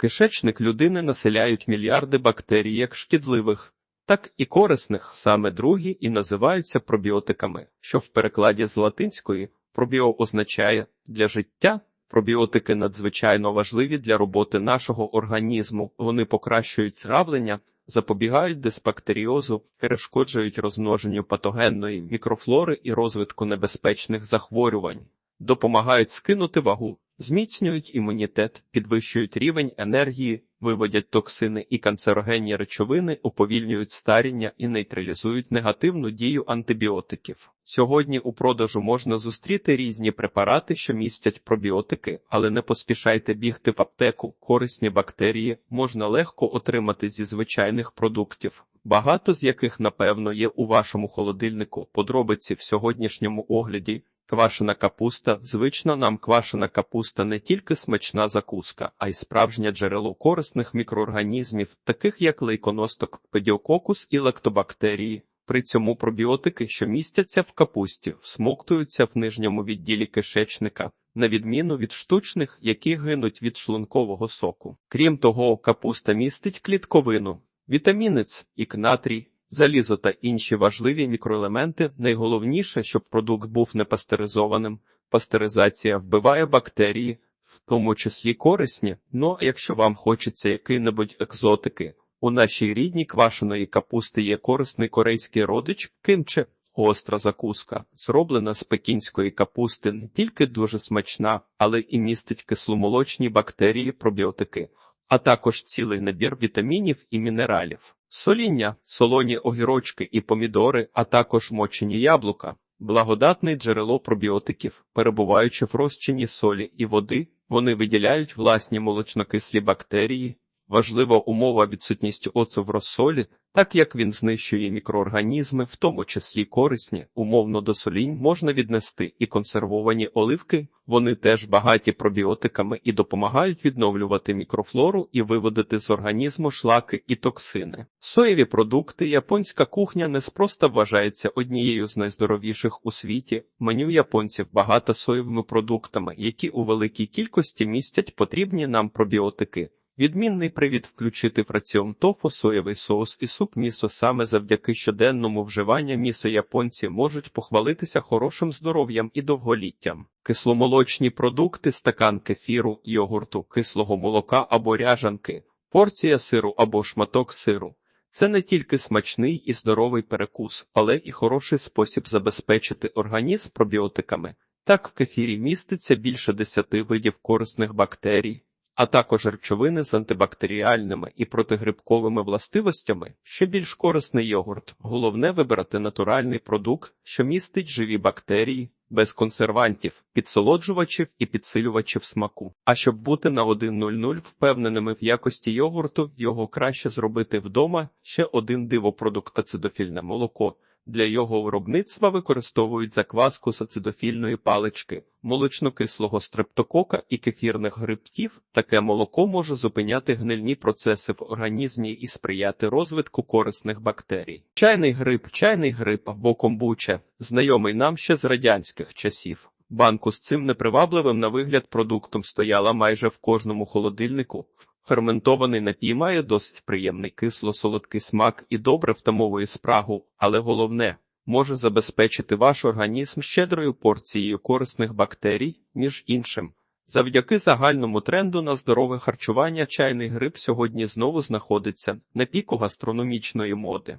Кишечник людини населяють мільярди бактерій як шкідливих, так і корисних, саме другі і називаються пробіотиками, що в перекладі з латинської пробіо означає для життя. Пробіотики надзвичайно важливі для роботи нашого організму. Вони покращують травлення, запобігають дисбактеріозу, перешкоджують розмноженню патогенної мікрофлори і розвитку небезпечних захворювань, допомагають скинути вагу, зміцнюють імунітет, підвищують рівень енергії, виводять токсини і канцерогенні речовини, уповільнюють старіння і нейтралізують негативну дію антибіотиків. Сьогодні у продажу можна зустріти різні препарати, що містять пробіотики, але не поспішайте бігти в аптеку. Корисні бактерії можна легко отримати зі звичайних продуктів, багато з яких, напевно, є у вашому холодильнику. Подробиці в сьогоднішньому огляді. Квашена капуста. Звично нам квашена капуста не тільки смачна закуска, а й справжнє джерело корисних мікроорганізмів, таких як лейконосток, педіококус і лактобактерії. При цьому пробіотики, що містяться в капусті, всмоктуються в нижньому відділі кишечника, на відміну від штучних, які гинуть від шлункового соку. Крім того, капуста містить клітковину, вітамінець і натрій, залізо та інші важливі мікроелементи. Найголовніше, щоб продукт був не пастеризованим. Пастеризація вбиває бактерії, в тому числі корисні. Ну а якщо вам хочеться який-небудь екзотики, у нашій рідній квашеної капусти є корисний корейський родич кимче. Гостра закуска, зроблена з пекінської капусти, не тільки дуже смачна, але і містить кисломолочні бактерії, пробіотики, а також цілий набір вітамінів і мінералів. Соління, солоні огірочки і помідори, а також мочені яблука, благодатне джерело пробіотиків, перебуваючи в розчині солі і води, вони виділяють власні молочнокислі бактерії. Важлива умова відсутність оцу в розсолі, так як він знищує мікроорганізми, в тому числі корисні, умовно до солінь можна віднести і консервовані оливки, вони теж багаті пробіотиками і допомагають відновлювати мікрофлору і виводити з організму шлаки і токсини. Соєві продукти японська кухня неспроста вважається однією з найздоровіших у світі. Меню японців багато соєвими продуктами, які у великій кількості містять потрібні нам пробіотики. Відмінний привід включити в раціон тофу, соєвий соус і суп місо саме завдяки щоденному вживанню місо японці можуть похвалитися хорошим здоров'ям і довголіттям. Кисломолочні продукти, стакан кефіру, йогурту, кислого молока або ряжанки, порція сиру або шматок сиру. Це не тільки смачний і здоровий перекус, але і хороший спосіб забезпечити організм пробіотиками. Так в кефірі міститься більше 10 видів корисних бактерій а також речовини з антибактеріальними і протигрибковими властивостями, ще більш корисний йогурт. Головне вибрати натуральний продукт, що містить живі бактерії, без консервантів, підсолоджувачів і підсилювачів смаку. А щоб бути на 1.00 впевненими в якості йогурту, його краще зробити вдома ще один дивопродукт ацидофільне молоко. Для його виробництва використовують закваску з ацидофільної палички, молочно-кислого стрептокока і кефірних грибків. Таке молоко може зупиняти гнильні процеси в організмі і сприяти розвитку корисних бактерій. Чайний гриб, чайний гриб або комбуча, знайомий нам ще з радянських часів. Банку з цим непривабливим на вигляд продуктом стояла майже в кожному холодильнику. Ферментований напій має досить приємний кисло-солодкий смак і добре втамовує спрагу, але головне може забезпечити ваш організм щедрою порцією корисних бактерій, між іншим. Завдяки загальному тренду на здорове харчування чайний гриб сьогодні знову знаходиться на піку гастрономічної моди.